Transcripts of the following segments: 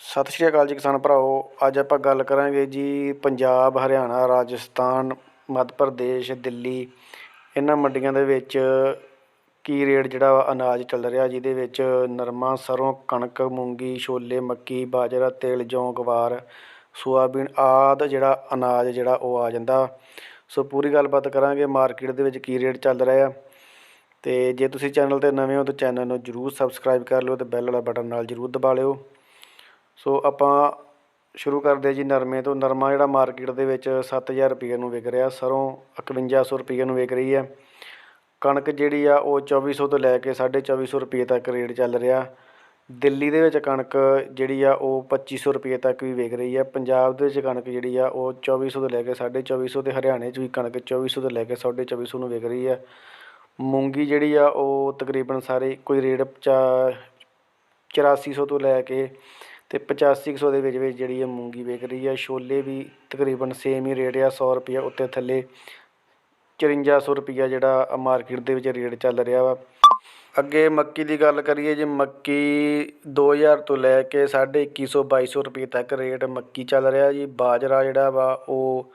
ਸਤਿ ਸ਼੍ਰੀ ਅਕਾਲ ਜੀ ਕਿਸਾਨ ਭਰਾਓ ਅੱਜ ਆਪਾਂ ਗੱਲ ਕਰਾਂਗੇ ਜੀ ਪੰਜਾਬ, ਹਰਿਆਣਾ, ਰਾਜਸਥਾਨ, ਮੱਧ ਪ੍ਰਦੇਸ਼, ਦਿੱਲੀ, ਇਹਨਾਂ ਮੰਡੀਆਂ ਦੇ ਵਿੱਚ ਕੀ ਰੇਟ ਜਿਹੜਾ ਵਾ ਅਨਾਜ ਚੱਲ ਰਿਹਾ ਜਿਹਦੇ ਵਿੱਚ ਨਰਮਾ, ਸਰੋਂ, ਕਣਕ, ਮੂੰਗੀ, ਛੋਲੇ, ਮੱਕੀ, ਬਾਜਰਾ, ਤਿਲ ਜੌਂ ਗਵਾਰ ਸੋਆਬੀਨ ਆਦਿ ਜਿਹੜਾ ਅਨਾਜ ਜਿਹੜਾ ਉਹ ਆ ਜਾਂਦਾ। ਸੋ ਪੂਰੀ ਗੱਲਬਾਤ ਕਰਾਂਗੇ ਮਾਰਕੀਟ ਦੇ ਵਿੱਚ ਕੀ ਰੇਟ ਚੱਲ ਰਿਹਾ। ਆ ਤੇ ਜੇ ਤੁਸੀਂ ਚੈਨਲ ਤੇ ਨਵੇਂ ਹੋ ਤਾਂ ਚੈਨਲ ਨੂੰ ਜਰੂਰ ਸਬਸਕ੍ਰਾਈਬ ਕਰ ਲਿਓ ਤੇ ਬੈਲ ਵਾਲਾ ਬਟਨ ਨਾਲ ਜਰੂਰ ਦਬਾ ਲਿਓ। ਸੋ ਆਪਾਂ ਸ਼ੁਰੂ ਕਰਦੇ ਜੀ ਨਰਮੇ ਤੋਂ। ਨਰਮਾ ਜਿਹੜਾ ਮਾਰਕੀਟ ਦੇ ਵਿੱਚ 7000 ਰੁਪਏ ਨੂੰ ਵਿਕ ਰਿਹਾ, ਸਰੋਂ 5100 ਰੁਪਏ ਨੂੰ ਵਿਕ ਰਹੀ ਹੈ। ਕਣਕ ਜਿਹੜੀ ਆ ਉਹ 2400 ਤੋਂ ਲੈ ਕੇ 2450 ਰੁਪਏ ਤੱਕ ਰੇਟ ਚੱਲ ਰਿਹਾ। ਦਿੱਲੀ ਦੇ ਵਿੱਚ ਕਣਕ ਜਿਹੜੀ ਆ ਉਹ 2500 ਰੁਪਏ ਤੱਕ ਵੀ ਵਿਕ ਰਹੀ ਹੈ। ਪੰਜਾਬ ਦੇ ਵਿੱਚ ਕਣਕ ਜਿਹੜੀ ਆ ਉਹ 2400 ਤੋਂ ਲੈ ਕੇ 2450 ਤੇ ਹਰਿਆਣੇ 'ਚ ਵੀ ਕਣਕ 2400 ਤੋਂ ਲੈ ਕੇ 2450 ਨੂੰ ਵਿਕ ਰਹੀ ਹੈ। ਮੂੰਗੀ ਜਿਹੜੀ ਆ ਉਹ ਤਕਰੀਬਨ ਸਾਰੇ ਕੋਈ ਰੇਟ ਚਾ 8400 ਤੋਂ ਲੈ ਕੇ ਅਤੇ ਪਚਾਸੀ ਕੁ ਸੌ ਦੇ ਵਿੱਚ ਵਿੱਚ ਜਿਹੜੀ ਹੈ ਮੂੰਗੀ ਵਿਕ ਰਹੀ ਹੈ ਛੋਲੇ ਵੀ ਤਕਰੀਬਨ ਸੇਮ ਹੀ ਰੇਟ ਆ, ਸੌ ਰੁਪਈਆ ਉੱਤੇ ਥੱਲੇ, ਚੁਰੰਜਾ ਸੌ ਰੁਪਈਆ ਜਿਹੜਾ ਮਾਰਕੀਟ ਦੇ ਵਿੱਚ ਰੇਟ ਚੱਲ ਰਿਹਾ ਵਾ। ਅੱਗੇ ਮੱਕੀ ਦੀ ਗੱਲ ਕਰੀਏ ਜੀ, ਮੱਕੀ ਦੋ ਹਜ਼ਾਰ ਤੋਂ ਲੈ ਕੇ ਸਾਢੇ ਇੱਕੀ ਸੌ, ਬਾਈ ਸੌ ਰੁਪਏ ਤੱਕ ਰੇਟ ਮੱਕੀ ਚੱਲ ਰਿਹਾ ਜੀ। ਬਾਜਰਾ ਜਿਹੜਾ ਵਾ, ਉਹ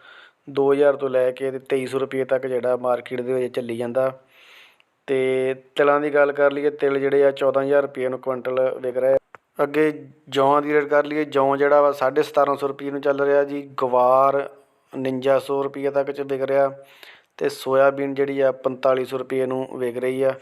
ਦੋ ਹਜ਼ਾਰ ਤੋਂ ਲੈ ਕੇ ਤੇ 2300 ਰੁਪਏ ਤੱਕ ਜਿਹੜਾ ਮਾਰਕੀਟ ਦੇ ਵਿੱਚ ਚੱਲੀ ਜਾਂਦਾ। ਅਤੇ ਤਿਲਾਂ ਦੀ ਗੱਲ ਕਰ ਲਈਏ, ਤਿਲ ਜਿਹੜੇ ਆ ਚੌਦਾਂ ਹਜ਼ਾਰ ਰੁਪਏ ਨੂੰ ਕੁਇੰਟਲ ਵਿਕ ਰਿਹਾ ਅੱਗੇ ਜੌਂ ਦੀ ਰੇਟ ਕਰ ਲਈਏ, ਜੌਂ ਜਿਹੜਾ ਵਾ ਸਾਢੇ ਸਤਾਰ੍ਹਾਂ ਸੌ ਰੁਪਈਏ ਨੂੰ ਚੱਲ ਰਿਹਾ ਜੀ, ਗਵਾਰ ਉਣੰਜਾ ਸੌ ਰੁਪਈਏ ਤੱਕ ਚ ਵਿਕ ਰਿਹਾ ਅਤੇ ਸੋਇਆਬੀਨ ਜਿਹੜੀ ਆ ਪੰਤਾਲੀ ਸੌ ਰੁਪਈਏ ਨੂੰ ਵਿਕ ਰਹੀ ਆ।